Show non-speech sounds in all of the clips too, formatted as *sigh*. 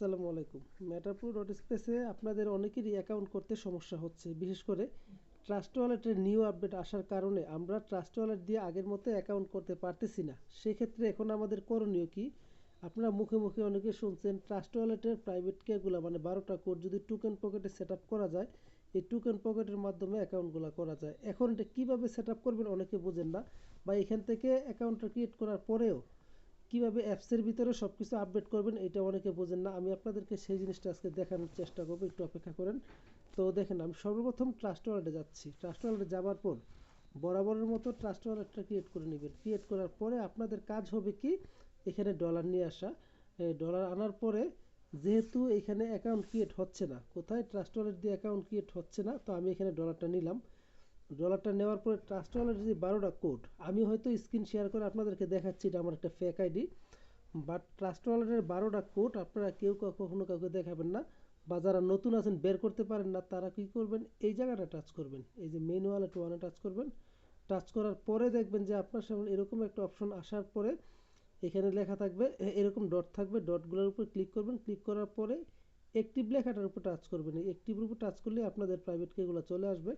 আসসালামু আলাইকুম। ম্যাটারপুর ডট স্পেসে আপনাদের অনেকেরই অ্যাকাউন্ট করতে সমস্যা হচ্ছে। বিশেষ করে ট্রাস্ট ওয়ালেটের নিউ আপডেট আসার কারণে আমরা ট্রাস্ট ওয়ালেট দিয়ে আগের মতো অ্যাকাউন্ট করতে পারতেছি না। সেক্ষেত্রে এখন আমাদের করণীয় কি? আপনারা মুখে মুখে অনেকে শুনছেন ট্রাস্ট ওয়ালেটের প্রাইভেট কেগুলো মানে বারোটা কোড যদি টুকেন পকেটে সেট করা যায়, এই টুকেন পকেটের মাধ্যমে অ্যাকাউন্টগুলো করা যায়। এখন এটা কীভাবে সেট করবেন অনেকে বোঝেন না। বা এখান থেকে অ্যাকাউন্টটা ক্রিয়েট করার পরেও কীভাবে অ্যাপসের ভিতরে সব কিছু আপডেট করবেন এটা অনেকে বোঝেন না। আমি আপনাদেরকে সেই জিনিসটা আজকে দেখানোর চেষ্টা করব, একটু অপেক্ষা করেন। তো দেখেন, আমি সর্বপ্রথম ট্রাস্ট ওয়ালেটে যাচ্ছি। ট্রাস্ট ওয়ালেটে যাওয়ার পর বরাবরের মতো ট্রাস্ট ওয়ালেটটা ক্রিয়েট করে নেবেন। ক্রিয়েট করার পরে আপনাদের কাজ হবে কি? এখানে ডলার নিয়ে আসা। ডলার আনার পরে যেহেতু এখানে অ্যাকাউন্ট ক্রিয়েট হচ্ছে না, কোথায় ট্রাস্ট ওয়ালেট দিয়ে অ্যাকাউন্ট ক্রিয়েট হচ্ছে না, তো আমি এখানে ডলারটা নিলাম। ডলারটা নেওয়ার পরে ট্রাস্ট ওয়ালেটের যে বারোটা কোড আমি হয়তো স্ক্রিন শেয়ার করে আপনাদেরকে দেখাচ্ছি এটা আমার একটা ফেক আইডি বাট ট্রাস্ট ওয়ালেটের বারোটা কোড আপনারা কেউ কখনো কাউকে দেখাবেন না, বা যারা নতুন আছেন, বের করতে পারেন না, তারা কি করবেন? এই জায়গাটা টাচ করবেন, এই যে মেন ওয়ালেট ওয়ানে টাচ করবেন। টাচ করার পরে দেখবেন যে আপনার সামনে এরকম একটা অপশন আসার পরে এখানে লেখা থাকবে এরকম ডট থাকবে ডটগুলোর উপর ক্লিক করবেন। ক্লিক করার পরে অ্যাক্টিভ লেখাটার উপর টাচ করবেন। অ্যাক্টিভের উপর টাচ করলে আপনাদের প্রাইভেট কেগুলো চলে আসবে।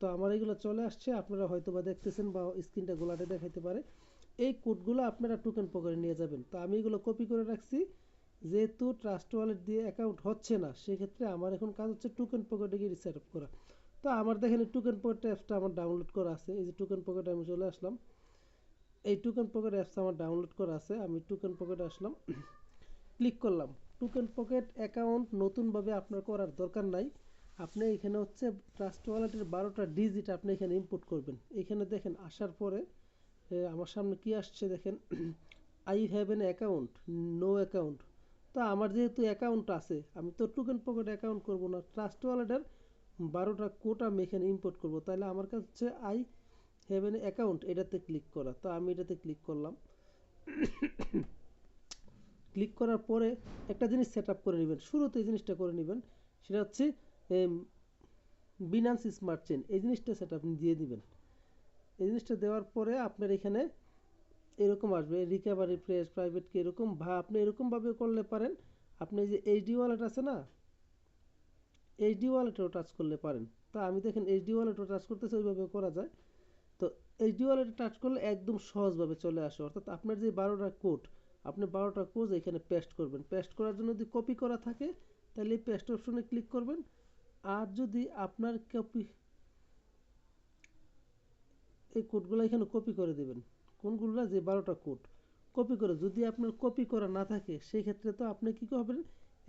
তো আমার এগুলো চলে আসছে, আপনারা হয়তো বা দেখতেছেন বা স্ক্রিনটা গোলাটে দেখাইতে পারে। এই কোডগুলো আপনারা টোকেন পকেটে নিয়ে যাবেন। তো আমি এগুলো কপি করে রাখছি। যেহেতু ট্রাস্ট ওয়ালেট দিয়ে অ্যাকাউন্ট হচ্ছে না, সেক্ষেত্রে আমার এখন কাজ হচ্ছে টোকেন পকেটে গিয়ে আপ করা। তো আমার দেখেন এই টোকেন পকেট অ্যাপসটা আমার ডাউনলোড করা আছে। এই যে টোকেন পকেটে আমি চলে আসলাম। এই টোকেন পকেট অ্যাপসটা আমার ডাউনলোড করা আছে। আমি টোকেন পকেটে আসলাম। *coughs* ক্লিক করলাম। টোকেন পকেট অ্যাকাউন্ট নতুনভাবে আপনার করার দরকার নাই। আপনি এখানে হচ্ছে ট্রাস্ট ওয়ালেটের বারোটা ডিজিট আপনি এখানে ইনপুট করবেন। এখানে দেখেন, আসার পরে আমার সামনে কি আসছে দেখেন I have an account no account তো আমার যেহেতু অ্যাকাউন্ট আছে, আমি তো টোকেন পকেট অ্যাকাউন্ট করব না। ট্রাস্ট ওয়ালেটের বারোটা কোড আমি এখানে ইম্পোর্ট করব। তাহলে আমার কাছে আই হ্যাভ এন অ্যাকাউন্ট এটাতে ক্লিক করা। তো আমি এটাতে ক্লিক করলাম। *clears throat* ক্লিক করার পরে একটা জিনিস সেট করে নেবেন। শুরুতে এই জিনিসটা করে নেবেন। সেটা হচ্ছে বিনান্স স্মার্ট চেন এই জিনিসটা সেটা আপনি দিয়ে দিবেন। এই জিনিসটা দেওয়ার পরে আপনার এখানে এরকম আসবে রিকভারি প্রেস প্রাইভেট কি এরকম বা আপনি এরকমভাবে করলে পারেন, আপনি যে এইচডি ওয়ালেট আছে না এইচডি ওয়ালেটেও টাচ করলে পারেন। তা আমি দেখেন এইচডি ওয়ালেটও টাচ করতেছে, ওইভাবে করা যায়। তো এইচডি ওয়ালেটে টাচ করলে একদম সহজভাবে চলে আসে। অর্থাৎ আপনার যে বারোটা কোড আপনি বারোটা কোড এখানে পেস্ট করবেন। পেস্ট করার জন্য যদি কপি করা থাকে, তাহলে এই পেস্ট অপশনে ক্লিক করবেন। আর যদি আপনার কপি এই কোডগুলো এখানে কপি করে দেবেন। কোনগুলো? যে বারোটা কোড কপি করে, যদি আপনার কপি করা না থাকে সেই ক্ষেত্রে তো আপনি কী করবেন?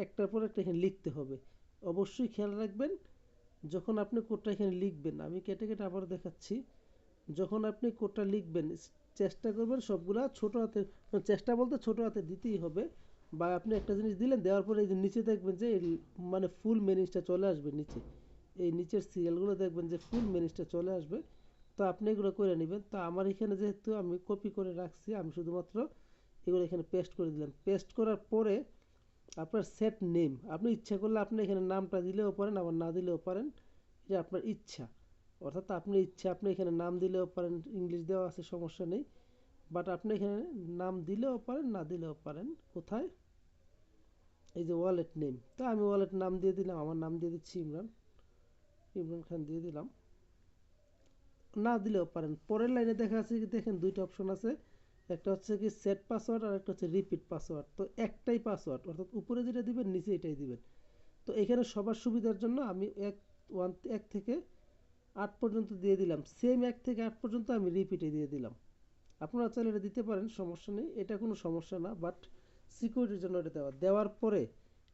একটার পর একটা এখানে লিখতে হবে। অবশ্যই খেয়াল রাখবেন, যখন আপনি কোডটা এখানে লিখবেন, আমি কেটে কেটে আবার দেখাচ্ছি। যখন আপনি কোডটা লিখবেন, চেষ্টা করবেন সবগুলা ছোট হাতে, চেষ্টা বলতে ছোট হাতে দিতেই হবে। বা আপনি একটা জিনিস দিলেন, দেওয়ার পরে এই যে নিচে দেখবেন যে মানে ফুল মেনিসটা চলে আসবে নিচে। এই নিচের সিরিয়ালগুলো দেখবেন যে ফুল মেনিসটা চলে আসবে। তো আপনি এগুলো করে নেবেন। তো আমার এখানে যেহেতু আমি কপি করে রাখছি, আমি শুধুমাত্র এগুলো এখানে পেস্ট করে দিলাম। পেস্ট করার পরে আপনার সেট নেম আপনি ইচ্ছা করলে আপনি এখানে নামটা দিলেও পারেন, আবার না দিলেও পারেন। এটা আপনার ইচ্ছা। অর্থাৎ আপনি ইচ্ছা, আপনি এখানে নাম দিলেও পারেন ইংলিশ দেওয়া আছে, সমস্যা নেই। বাট আপনি এখানে নাম দিলেও পারেন, না দিলেও পারেন। কোথায়? এই যে ওয়ালেট নেম তো আমি ওয়ালেট নাম দিয়ে দিলাম, আমার নাম দিয়ে দিচ্ছি ইমরান। ইমরান খান দিয়ে দিলাম। না দিলেও পারেন। পরের লাইনে দেখা আছে কি, দেখেন দুইটা অপশন আছে। একটা হচ্ছে কি সেট পাসওয়ার্ড আর একটা হচ্ছে রিপিট পাসওয়ার্ড তো একটাই পাসওয়ার্ড অর্থাৎ উপরে যেটা দিবেন, নিচে এটাই দিবেন। তো এখানে সবার সুবিধার জন্য আমি এক ওয়ান এক থেকে আট পর্যন্ত দিয়ে দিলাম। সেম এক থেকে আট পর্যন্ত আমি রিপিটে দিয়ে দিলাম। আপনারা চাইলে এটা দিতে পারেন, সমস্যা নেই। এটা কোনো সমস্যা না বাট সিকিউরিটির জন্য এটা দেওয়া। দেওয়ার পরে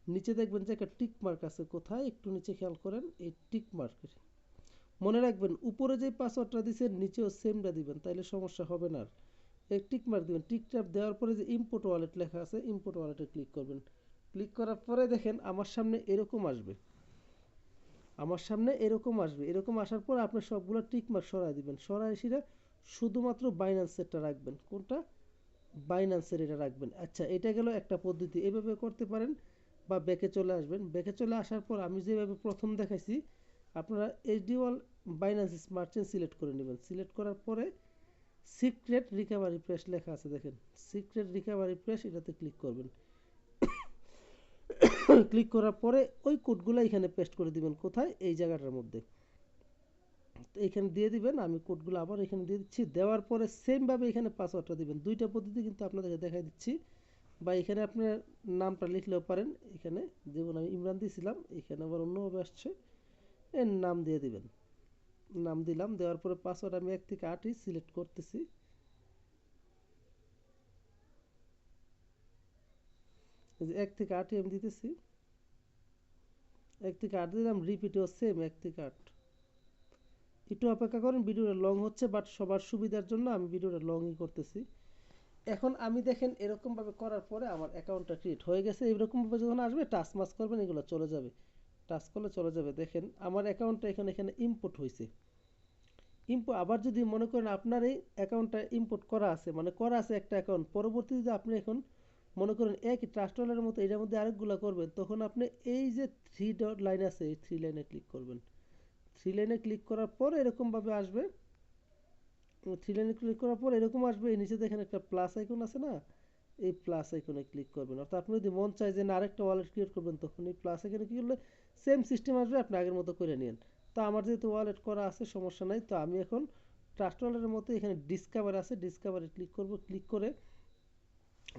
নিচে দেখবেন যে একটা টিক মার্ক আছে কোথায়, একটু নিচে খেয়াল করেন, এই টিক মার্কের মনে রাখবেন, উপরে যে পাসওয়ার্ডটা দিচ্ছেন নিচেও সেমটা দিবেন, তাইলে সমস্যা হবে না আর। এই টিক মার্ক দিবেন। টিক ট্যাপ দেওয়ার পরে যে ইম্পোর্ট ওয়ালেট লেখা আছে ইম্পোর্ট ওয়ালেটে ক্লিক করবেন। ক্লিক করার পরে দেখেন, আমার সামনে এরকম আসবে। আমার সামনে এরকম আসবে। এরকম আসার পর আপনি সবগুলো টিক মার্ক সরাই দিবেন। সরাই সেটা শুধুমাত্র বাইন্যান্সেরটা রাখবেন। কোনটা? বাইন্যান্সের এটা রাখবেন। আচ্ছা এটা গেল একটা পদ্ধতি। এভাবে করতে পারেন বা ব্যাকে চলে আসবেন। ব্যাকে চলে আসার পর আমি যেভাবে প্রথম দেখাইছি, আপনারা HD wall Binance smart chain select করে নেবেন। সিলেক্ট করার পরে সিক্রেট রিকভারি প্রেস লেখা আছে, দেখেন। সিক্রেট রিকভারি প্রেস এটাতে ক্লিক করবেন। *coughs* ক্লিক করার পরে ওই কোডগুলো এখানে পেস্ট করে দিবেন। কোথায়? এই জায়গাটার মধ্যে। তো এখানে দিয়ে দিবেন, আমি কোডগুলো আবার এখানে দিয়ে দিচ্ছি। দেওয়ার পরে সেমভাবে এখানে পাসওয়ার্ডটা দিবেন। দুইটা পদ্ধতি কিন্তু আপনাদেরকে দেখাই দিচ্ছি। বা এখানে আপনার নামটা লিখলেও পারেন। এখানে যেমন আমি ইমরান দিয়েছিলাম, এখানে আবার অন্যভাবে আসছে। এর নাম দিয়ে দিবেন। নাম দিলাম, দেওয়ার পরে পাসওয়ার্ড আমি এক থেকে আটই সিলেক্ট করতেছি। এক থেকে আটই আমি দিতেছি। এক থেকে আট দিলাম, রিপিটও সেম, এক থেকে আট। একটু অপেক্ষা করেন, ভিডিওটা লং হচ্ছে বাট সবার সুবিধার জন্য আমি ভিডিওটা লংই করতেছি। এখন আমি দেখেন এরকমভাবে করার পরে আমার অ্যাকাউন্টটা ক্রিয়েট হয়ে গেছে। এরকমভাবে যখন আসবে টাচ মাস করবেন, এগুলো চলে যাবে। টাচ করলে চলে যাবে। দেখেন, আমার অ্যাকাউন্টটা এখানে এখানে ইম্পোর্ট হয়েছে ইম্পো আবার যদি মনে করেন আপনার এই অ্যাকাউন্টটা ইম্পোর্ট করা আছে মানে করা আছে একটা অ্যাকাউন্ট পরবর্তীতে আপনি এখন মনে করেন একই ট্রাস্ট ওয়ালের মতো এটার মধ্যে আরেকগুলো করবেন, তখন আপনি এই যে থ্রি ডট লাইন আছে, এই থ্রি লাইনে ক্লিক করবেন। থ্রি লাইনে ক্লিক করার পর এরকমভাবে আসবে। থ্রি লাইনে ক্লিক করার পর এরকম আসবে। এই নিচে দেখেন একটা প্লাস আইকন আছে না? এই প্লাস আইকনে ক্লিক করবেন। অর্থাৎ আপনি যদি মন চায় যে না, আরেকটা ওয়ালেট ক্রিয়েট করবেন, তখন এই প্লাস আইকনে কি করলে সেম সিস্টেম আসবে, আপনি আগের মতো করে নিন তো আমার যেহেতু ওয়ালেট করা আছে, সমস্যা নাই। তো আমি এখন ট্রাস্ট ওয়ালেটের মতো এখানে ডিসকাভার আছে। ডিসকাভারে ক্লিক করব। ক্লিক করে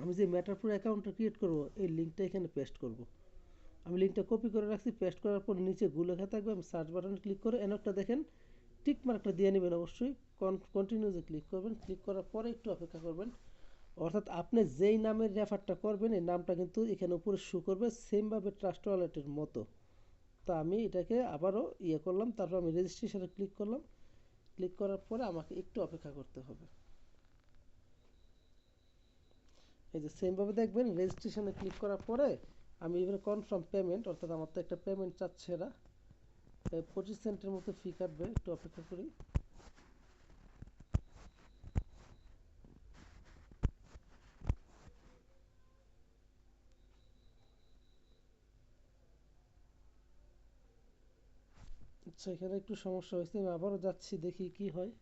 আমি যে ম্যাটারপুর অ্যাকাউন্টটা ক্রিয়েট করব, এই লিঙ্কটা এখানে পেস্ট করব। আমি লিঙ্কটা কপি করে রাখছি পেস্ট করার পর নিচে গুলো লেখা থাকবে, আমি সার্চ বাটনে ক্লিক করে একটা দেখেন টিক মার্কটা দিয়ে নেবেন অবশ্যই কন্টিনিউজে ক্লিক করবেন ক্লিক করার পরে একটু অপেক্ষা করবেন। অর্থাৎ আপনি যেই নামের রেফারটা করবেন, এই নামটা কিন্তু এখানে উপরে শু করবে সেমভাবে ট্রাস্ট ওয়ালেটের মতো। তো আমি এটাকে আবারও ইয়ে করলাম, তারপর আমি রেজিস্ট্রেশনে ক্লিক করলাম ক্লিক করার পরে আমাকে একটু অপেক্ষা করতে হবে। এই যে সেমভাবে দেখবেন রেজিস্ট্রেশনে ক্লিক করার পরে আমি এবারে কনফার্ম পেমেন্ট অর্থাৎ আমার তো একটা পেমেন্ট চাচ্ছে এরা। পঁচিশ সেন্টের মতো ফি কাটবে, একটু অপেক্ষা করি। আচ্ছা এখানে একটু সমস্যা হয়েছে, আমি আবারও যাচ্ছি, দেখি কি হয়।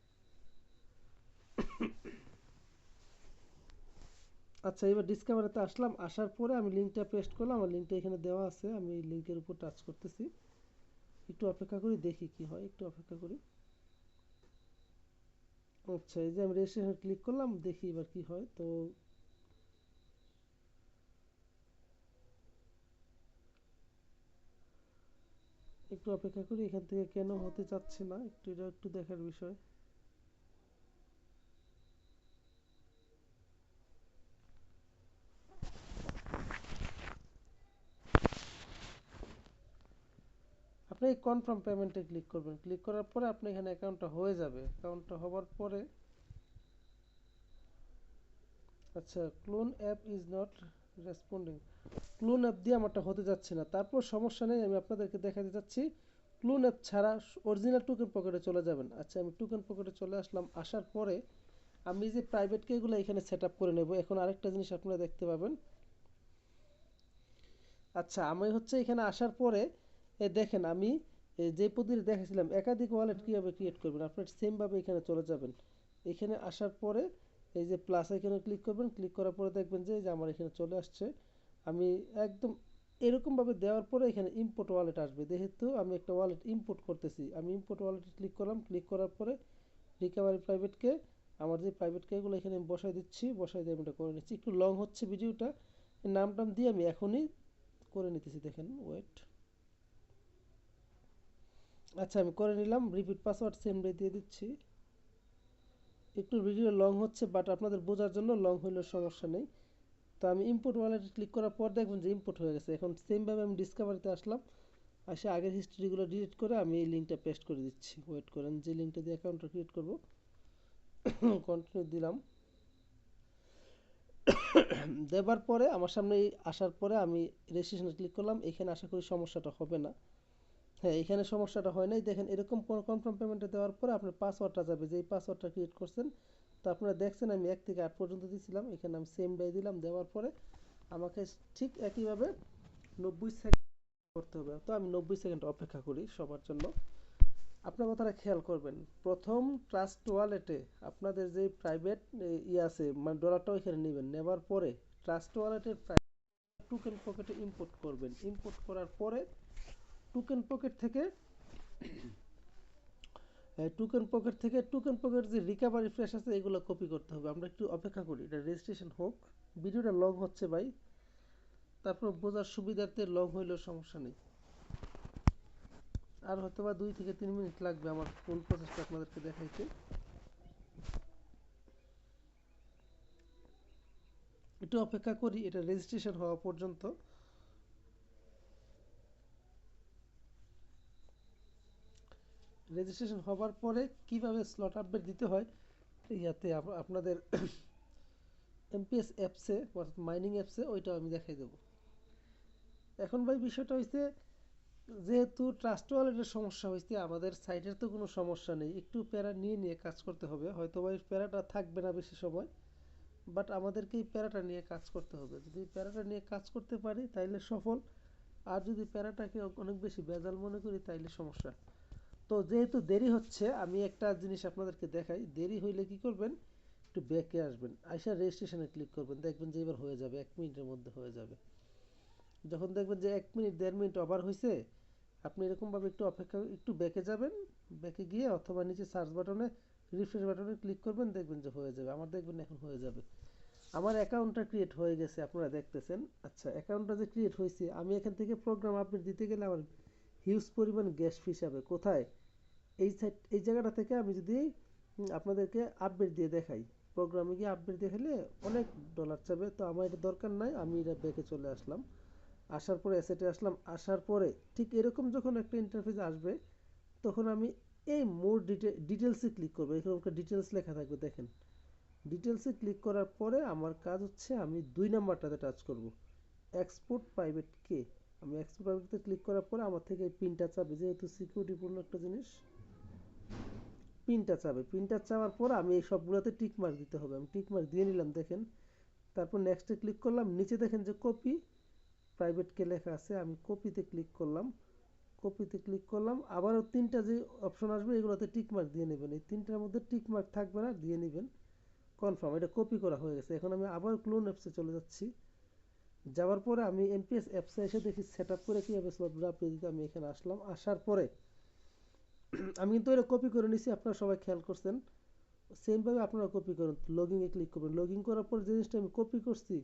আচ্ছা এবার ডিসকাভারিতে আসলাম। আসার পরে আমি লিঙ্কটা পেস্ট করলাম, আমার লিঙ্কটা এখানে দেওয়া আছে। আমি লিঙ্কের উপর টাচ করতেছি। একটু অপেক্ষা করি, দেখি কি হয়। একটু অপেক্ষা করি। আচ্ছা এই যে আমি রেজিস্ট্রেশন ক্লিক করলাম, দেখি এবার কি হয়। তো একটু অপেক্ষা করি, এখান থেকে কেন হতে চাচ্ছে না? একটু এটা একটু দেখার বিষয়। আপনি কনফার্ম পেমেন্টে ক্লিক করবেন। ক্লিক করার পরে আপনি এখানে অ্যাকাউন্টটা হয়ে যাবে। অ্যাকাউন্টটা হওয়ার পরে আচ্ছা clone app is not responding clone app দিয়ে আমারটা হতে যাচ্ছে না। তারপর সমস্যা নেই, আমি আপনাদেরকে দেখাতে যাচ্ছি। ক্লোন অ্যাপ ছাড়া অরিজিনাল টোকেন পকেটে চলে যাবেন। আচ্ছা আমি টোকেন পকেটে চলে আসলাম। আসার পরে আমি যে প্রাইভেট কেগুলো এখানে সেট করে নেব, এখন আরেকটা জিনিস আপনারা দেখতে পাবেন। আচ্ছা আমি হচ্ছে এখানে আসার পরে দেখেন আমি যে পদ্ধতি দেখাছিলাম একাধিক ওয়ালেট কীভাবে ক্রিয়েট করবেন? আপনার সেমভাবে এখানে চলে যাবেন। এখানে আসার পরে, এই যে প্লাস এখানে ক্লিক করবেন ক্লিক করার পরে দেখবেন যে যে আমার এখানে চলে আসছে। আমি একদম এরকমভাবে দেওয়ার পরে এখানে ইম্পোর্ট ওয়ালেট আসবে। যেহেতু আমি একটা ওয়ালেট ইম্পোর্ট করতেছি, আমি ইম্পোর্ট ওয়ালেটে ক্লিক করলাম। ক্লিক করার পরে রিকভারি প্রাইভেটকে আমার যে প্রাইভেট কেগুলো এখানে আমি বসাই দিচ্ছি, বসাই দিয়ে আমি এটা করে নিচ্ছি। একটু লং হচ্ছে ভিডিওটা নাম টাম দিয়ে আমি এখনই করে নিতেছি, দেখেন ওয়েট আচ্ছা আমি করে নিলাম। রিপিট পাসওয়ার্ড সেম ডে দিয়ে দিচ্ছি। একটু ভিডিও লং হচ্ছে বাট আপনাদের বোঝার জন্য লং হইলেও সমস্যা নেই। তো আমি ইম্পোর্ট ওয়ালেটে ক্লিক করার পর দেখবেন যে ইম্পোর্ট হয়ে গেছে। এখন সেমভাবে আমি ডিসকাভারিতে আসলাম। আসে আগের হিস্ট্রিগুলো ডিলিট করে আমি এই লিঙ্কটা পেস্ট করে দিচ্ছি। ওয়েট করেন, যে লিঙ্কটা দিয়ে অ্যাকাউন্টটা ক্রিয়েট করব। *coughs* কন্টিনিউ দিলাম। *coughs* দেবার পরে, আমার সামনে আসার পরে আমি রেজিস্ট্রেশনে ক্লিক করলাম। এখানে আশা করি সমস্যাটা হবে না। হ্যাঁ এখানে সমস্যাটা হয় নাই। দেখেন, এরকম কনফার্ম পেমেন্টে দেওয়ার পরে আপনার পাসওয়ার্ডটা যাবে। যেই পাসওয়ার্ডটা ক্রিয়েট করছেন, তো আপনারা দেখছেন, আমি এক থেকে আট পর্যন্ত দিয়েছিলাম এখানে আমি সেম ডাই দিলাম, দেওয়ার পরে আমাকে ঠিক একইভাবে নব্বই সেকেন্ড করতে হবে। তো আমি নব্বই সেকেন্ড অপেক্ষা করি সবার জন্য। আপনার কথাটা খেয়াল করবেন, প্রথম ট্রাস্ট ওয়ালেটে আপনাদের যে প্রাইভেট ই আছে মানে ডলারটাও এখানে নেবেন। নেবার পরে ট্রাস্ট ওয়ালেটের টুকেন পকেটে ইম্পোর্ট করবেন। ইম্পোর্ট করার পরে টুকেন পকেট থেকে টুকেন পকেট থেকে টুকেন পকেট যে রিকভারি ফ্রেশ আছে, এগুলো কপি করতে হবে। আমরা একটু অপেক্ষা করি, এটা রেজিস্ট্রেশন হোক। ভিডিওটা লং হচ্ছে ভাই। তারপর বোঝার সুবিধার্থে লং হইলেও সমস্যা নেই। আর হয়তো বা দুই থেকে তিন মিনিট লাগবে আমার ফুল প্রসেসটা আপনাদেরকে দেখাইতে। একটু অপেক্ষা করি, এটা রেজিস্ট্রেশন হওয়া পর্যন্ত। রেজিস্ট্রেশন হওয়ার পরে কীভাবে স্লট আপডেট দিতে হয়, ইয়াতে আপনাদের এমপিএস অ্যাপসে অর্থাৎ মাইনিং অ্যাপসে ওইটা আমি দেখাই দেবো। এখন ভাই বিষয়টা হয়েছে যেহেতু ট্রাস্ট ওয়ালেটের সমস্যা হয়েছে আমাদের সাইটের তো কোনো সমস্যা নেই। একটু প্যারা নিয়ে নিয়ে কাজ করতে হবে। হয়তো ভাই প্যারাটা থাকবে না বেশি সময় বাট আমাদেরকে এই প্যারাটা নিয়ে কাজ করতে হবে। যদি প্যারাটা নিয়ে কাজ করতে পারি, তাইলে সফল। আর যদি প্যারাটাকে অনেক বেশি বেজাল মনে করি, তাইলে সমস্যা। তো যেহেতু দেরি হচ্ছে, আমি একটা জিনিস আপনাদেরকে দেখাই। দেরি হইলে কি করবেন? একটু ব্যাকে আসবেন। আইসা রেজিস্ট্রেশনে ক্লিক করবেন। দেখবেন যে এবার হয়ে যাবে, এক মিনিটের মধ্যে হয়ে যাবে। যখন দেখবেন যে এক মিনিট, দেড় মিনিট ওভার হয়েছে আপনি এরকমভাবে একটু অপেক্ষা, একটু ব্যাকে যাবেন। ব্যাকে গিয়ে অথবা নিচে সার্চ বাটনে রিফ্রেশ বাটনে ক্লিক করবেন, দেখবেন যে হয়ে যাবে। আমার দেখবেন এখন হয়ে যাবে। আমার অ্যাকাউন্টটা ক্রিয়েট হয়ে গেছে, আপনারা দেখতেছেন। আচ্ছা অ্যাকাউন্টটা যে ক্রিয়েট হয়েছে আমি এখান থেকে প্রোগ্রাম আপডেট দিতে গেলে আমার হিউজ পরিমাণ গ্যাস ফিস হবে। কোথায়? এই সাইট এই জায়গাটা থেকে আমি যদি আপনাদেরকে আপডেট দিয়ে দেখাই। প্রোগ্রামে গিয়ে আপডেট দেখালে অনেক ডলার চাবে। তো আমার এটা দরকার নাই, আমি এটা ব্যাকে চলে আসলাম। আসার পরে অ্যাসেটে আসলাম। আসার পরে ঠিক এরকম যখন একটা ইন্টারফেস আসবে, তখন আমি এই মোর ডিটেলসে ক্লিক করব। এখানে ডিটেলস লেখা থাকবে, দেখেন। ডিটেলসে ক্লিক করার পরে আমার কাজ হচ্ছে আমি দুই নাম্বারটাতে টাচ করব। এক্সপোর্ট প্রাইভেট কে আমি এক্সপোর্ট প্রাইভেটতে ক্লিক করার পরে আমার থেকে এই পিনটা চাবে। যেহেতু সিকিউরিটিপূর্ণ একটা জিনিস পিনটা চাবে পিনটা চাওয়ার পর আমি এই সবগুলোতে টিক মার্ক দিতে হবে। আমি টিক মার্ক দিয়ে নিলাম, দেখেন। তারপর নেক্সটে ক্লিক করলাম। নিচে দেখেন যে কপি প্রাইভেট কে লেখা আছে, আমি কপিতে ক্লিক করলাম। কপিতে ক্লিক করলাম। আবারও তিনটা যে অপশন আসবে, এগুলোতে টিক মার্ক দিয়ে নেবেন। এই তিনটার মধ্যে টিক মার্ক থাকবে না, দিয়ে নেবেন। কনফার্ম এটা কপি করা হয়ে গেছে। এখন আমি আবার ক্লোন অ্যাপসে চলে যাচ্ছি। যাওয়ার পরে আমি এমপিএস অ্যাপসে এসে দেখি সেট আপ করে কীভাবে স্লটগুলো আপনি দিতে আমি এখানে আসলাম। আসার পরে আমি কিন্তু এটা কপি করে নিছি, আপনারা সবাই খেয়াল করছেন। সেমভাবে আপনারা কপি করুন লগিংয়ে ক্লিক করবেন। লগিং করার পর যে জিনিসটা আমি কপি করছি,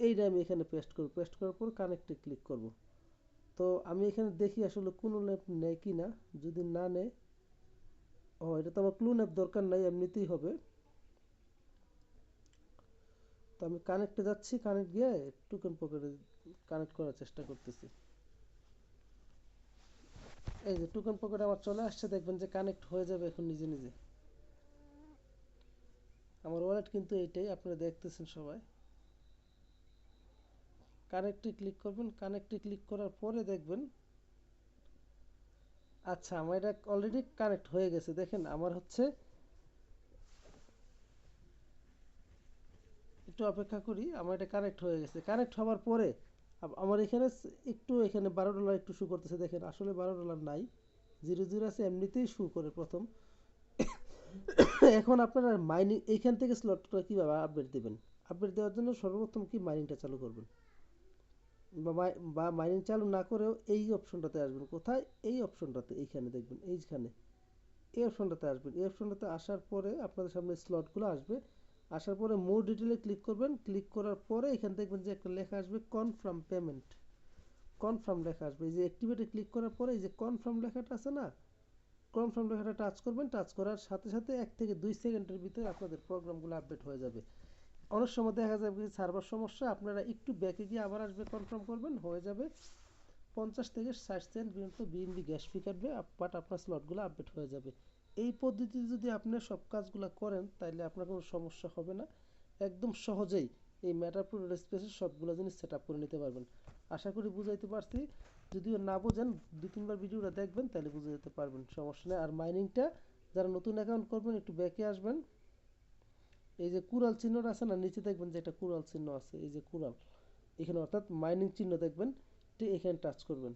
এইটা আমি এখানে পেস্ট করব। পেস্ট করার পর কানেক্টে ক্লিক করব। তো আমি এখানে দেখি আসলে কোনো ল্যাপ নেয় কি না যদি না নেয়, ও, এটা তো আমার ক্লুন অ্যাপ দরকার নাই, এমনিতেই হবে। তো আমি কানেক্টে যাচ্ছি কানেক্ট গিয়ে টোকেন পকেটে কানেক্ট করার চেষ্টা করতেছি। এই যে টোকেন পকেট আমার চলে আসছে, দেখবেন যে কানেক্ট হয়ে যাবে এখন নিজে নিজে। আমার ওয়ালেট কিন্তু এইটাই, আপনারা দেখতেছেন সবাই। কানেক্টে ক্লিক করবেন কানেক্টে ক্লিক করার পরে দেখবেন আচ্ছা আমার এটা অলরেডি কানেক্ট হয়ে গেছে। দেখেন, আমার হচ্ছে একটু অপেক্ষা করি, আমার এটা কানেক্ট হয়ে গেছে। কানেক্ট হওয়ার পরে আমার এখানে একটু এখানে বারো ডলার একটু শু করতেছে, দেখেন। আসলে বারো ডলার নাই। জিরো জিরো আছে, এমনিতেই শু করে প্রথম। এখন আপনারা মাইনিং এইখান থেকে স্লটটা কীভাবে আপডেট দেবেন? আপডেট দেওয়ার জন্য সর্বপ্রথম কি মাইনিংটা চালু করবেন? বা মাইনিং চালু না করেও এই অপশনটাতে আসবেন। কোথায়? এই অপশনটাতে এইখানে দেখবেন, এইখানে। এই অপশনটাতে আসবেন। এই অপশনটাতে আসার পরে আপনাদের সামনে স্লটগুলো আসবে। আসার পরে মোর ডিটেলে ক্লিক করবেন। ক্লিক করার পরে এখান দেখবেন যে একটা লেখা আসবে কনফার্ম পেমেন্ট কনফার্ম লেখা আসবে। এই যে অ্যাক্টিভেটে ক্লিক করার পরে এই যে কনফার্ম লেখাটা আছে না? কনফার্ম লেখাটা টাচ করবেন। টাচ করার সাথে সাথে এক থেকে দুই সেকেন্ডের ভিতরে আপনাদের প্রোগ্রামগুলো আপডেট হয়ে যাবে। অনেক সময় দেখা যাবে যে সার্ভার সমস্যা, আপনারা একটু ব্যাকে গিয়ে আবার আসবে কনফার্ম করবেন, হয়ে যাবে পঞ্চাশ থেকে ষাট সেন্ট পর্যন্ত বিএনবি গ্যাস ফি কাটবে বাট আপনার স্লটগুলো আপডেট হয়ে যাবে। এই পদ্ধতিতে যদি আপনি সব কাজগুলো করেন তাহলে আপনার কোনো সমস্যা হবে না। একদম সহজেই এই ম্যাটার ম্যাটারপুর স্পেসের সবগুলো জিনিস সেট করে নিতে পারবেন। আশা করি বুঝাইতে পারছি। যদিও না বোঝেন দু তিনবার ভিডিওটা দেখবেন তাহলে বুঝে যেতে পারবেন, সমস্যা নেই। আর মাইনিংটা যারা নতুন অ্যাকাউন্ট করবেন, একটু ব্যাকে আসবেন। এই যে কুরাল চিহ্নটা আছে না, নিচে দেখবেন যে একটা কুড়াল চিহ্ন আছে, এই যে কুড়াল। এখানে অর্থাৎ মাইনিং চিহ্ন দেখবেন এখানে টাচ করবেন।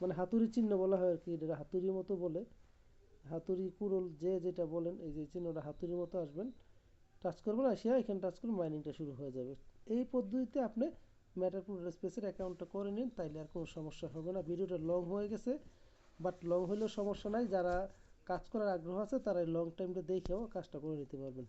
মানে হাতুড়ি চিহ্ন বলা হয় আর কি, এটা হাতুড়ির মতো বলে। হাতুড়ি, কুড়ল, যে যেটা বলেন, এই যে চিহ্নটা হাতুড়ির মতো আসবেন টাচ করবেন, আসিয়া এখানে টাচ করে মাইনিংটা শুরু হয়ে যাবে। এই পদ্ধতিতে আপনি ম্যাটার ম্যাটারপুর স্পেসের অ্যাকাউন্টটা করে নিন, তাইলে আর কোনো সমস্যা হবে না। ভিডিওটা লং হয়ে গেছে বাট লং হলেও সমস্যা নাই। যারা কাজ করার আগ্রহ আছে, তারা লং টাইমটা দেখেও কাজটা করে নিতে পারবেন।